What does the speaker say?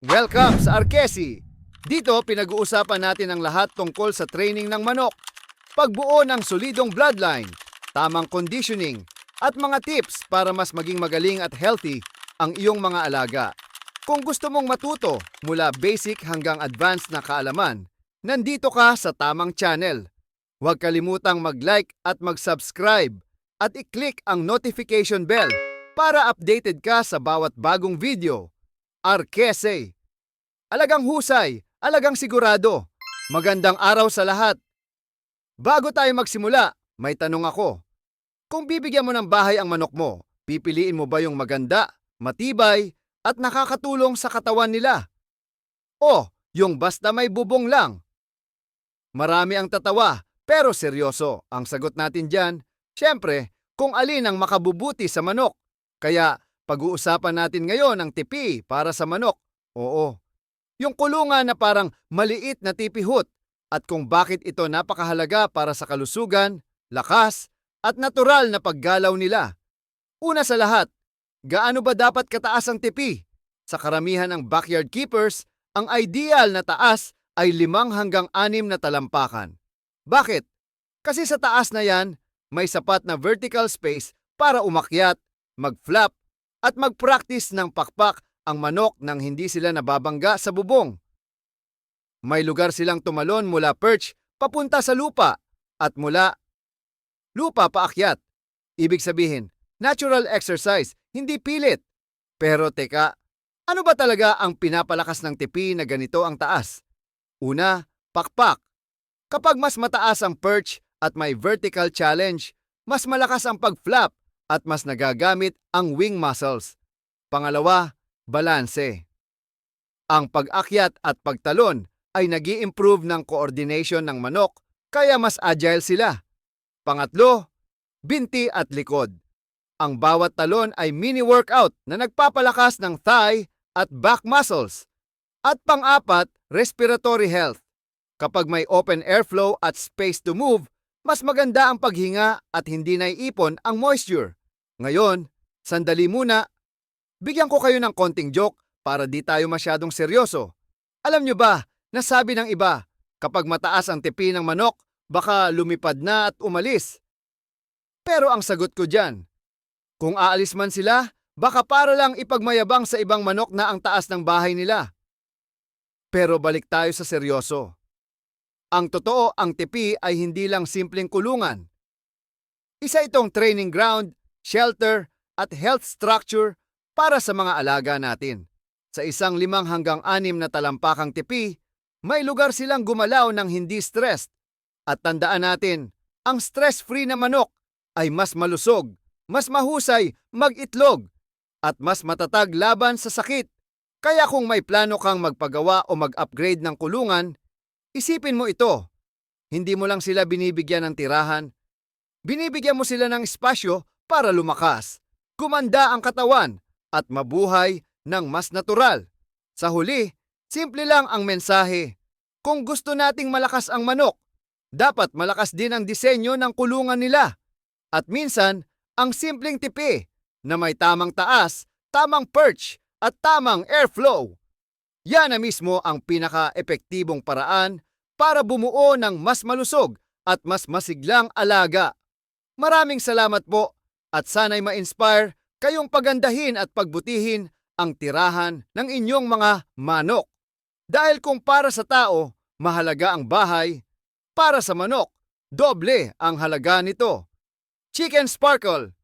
Welcome sa Arkesi! Dito pinag-uusapan natin ang lahat tungkol sa training ng manok, pagbuo ng solidong bloodline, tamang conditioning, at mga tips para mas maging magaling at healthy ang iyong mga alaga. Kung gusto mong matuto mula basic hanggang advanced na kaalaman, nandito ka sa tamang channel. Huwag kalimutang mag-like at mag-subscribe at i-click ang notification bell para updated ka sa bawat bagong video. Arkese. Alagang husay, alagang sigurado. Magandang araw sa lahat. Bago tayo magsimula, may tanong ako. Kung bibigyan mo ng bahay ang manok mo, pipiliin mo ba yung maganda, matibay, at nakakatulong sa katawan nila? O yung basta may bubong lang? Marami ang tatawa, pero seryoso. Ang sagot natin dyan, syempre, kung alin ang makabubuti sa manok. Kaya pag-uusapan natin ngayon ang tipi para sa manok. Oo. Yung kulungan na parang maliit na tipihot at kung bakit ito napakahalaga para sa kalusugan, lakas, at natural na paggalaw nila. Una sa lahat, gaano ba dapat kataas ang tipi? Sa karamihan ng backyard keepers, ang ideal na taas ay limang hanggang anim na talampakan. Bakit? Kasi sa taas na yan, may sapat na vertical space para umakyat, mag-flap, at mag-practice ng pakpak ang manok nang hindi sila nababangga sa bubong. May lugar silang tumalon mula perch papunta sa lupa at mula lupa paakyat. Ibig sabihin, natural exercise, hindi pilit. Pero teka, ano ba talaga ang pinapalakas ng tipi na ganito ang taas? Una, pakpak. Kapag mas mataas ang perch at may vertical challenge, mas malakas ang pag-flap at mas nagagamit ang wing muscles. Pangalawa, balanse. Ang pag-akyat at pagtalon ay nag improve ng coordination ng manok kaya mas agile sila. Pangatlo, binti at likod. Ang bawat talon ay mini-workout na nagpapalakas ng thigh at back muscles. At pang-apat, respiratory health. Kapag may open airflow at space to move, mas maganda ang paghinga at hindi naiipon ang moisture. Ngayon, sandali muna. Bigyan ko kayo ng konting joke para di tayo masyadong seryoso. Alam nyo ba, nasabi ng iba, kapag mataas ang tipi ng manok, baka lumipad na at umalis. Pero ang sagot ko dyan, kung aalis man sila, baka para lang ipagmayabang sa ibang manok na ang taas ng bahay nila. Pero balik tayo sa seryoso. Ang totoo, ang tipi ay hindi lang simpleng kulungan. Isa itong training ground, shelter, at health structure para sa mga alaga natin. Sa isang limang hanggang anim na talampakang tipi, may lugar silang gumalaw ng hindi stressed. At tandaan natin, ang stress-free na manok ay mas malusog, mas mahusay mag-itlog, at mas matatag laban sa sakit. Kaya kung may plano kang magpagawa o mag-upgrade ng kulungan, isipin mo ito. Hindi mo lang sila binibigyan ng tirahan, binibigyan mo sila ng espasyo para lumakas, gumanda ang katawan, at mabuhay ng mas natural. Sa huli, simple lang ang mensahe. Kung gusto nating malakas ang manok, dapat malakas din ang disenyo ng kulungan nila. At minsan, ang simpleng tipi na may tamang taas, tamang perch, at tamang airflow. Yan na mismo ang pinaka-epektibong paraan para bumuo ng mas malusog at mas masiglang alaga. Maraming salamat po at sana'y ma-inspire kayong pagandahin at pagbutihin ang tirahan ng inyong mga manok. Dahil kung para sa tao, mahalaga ang bahay, para sa manok, doble ang halaga nito. Chicken Sparkle,